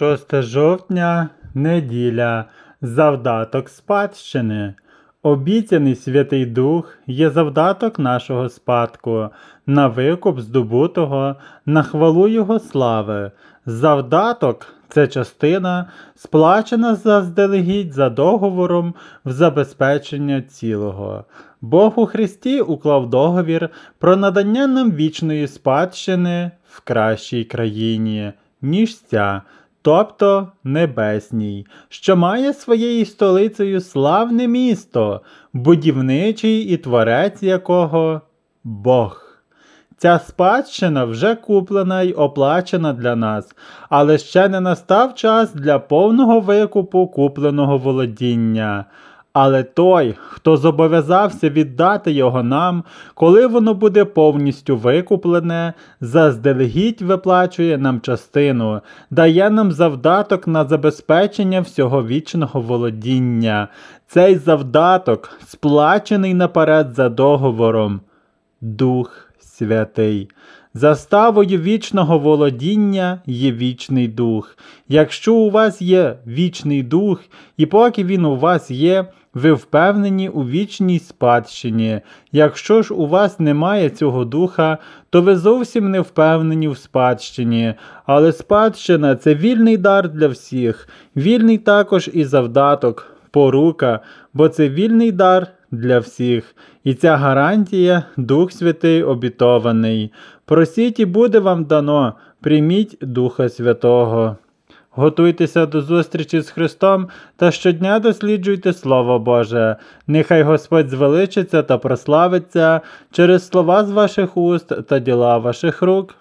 6 жовтня, неділя, завдаток спадщини. Обіцяний Святий Дух є завдаток нашого спадку, на викуп здобутого, на хвалу Його слави. Завдаток це частина, сплачена заздалегідь за договором в забезпечення цілого. Бог у Христі уклав договір про надання нам вічної спадщини в кращій країні, ніж ця, тобто небесній, що має своєю столицею славне місто, будівничий і творець якого Бог. Ця спадщина вже куплена й оплачена для нас, але ще не настав час для повного викупу купленого володіння. Але той, хто зобов'язався віддати його нам, коли воно буде повністю викуплене, заздалегідь виплачує нам частину, дає нам завдаток на забезпечення всього вічного володіння. Цей завдаток сплачений наперед за договором. Дух Святий. Заставою вічного володіння є вічний дух. Якщо у вас є вічний дух, і поки він у вас є, ви впевнені у вічній спадщині. Якщо ж у вас немає цього духа, то ви зовсім не впевнені в спадщині. Але спадщина це вільний дар для всіх, вільний також і завдаток, порука, бо це вільний дар для всіх. І ця гарантія Дух Святий обітований. Просіть і буде вам дано, прийміть Духа Святого. Готуйтеся до зустрічі з Христом та щодня досліджуйте Слово Боже. Нехай Господь звеличиться та прославиться через слова з ваших уст та діла ваших рук.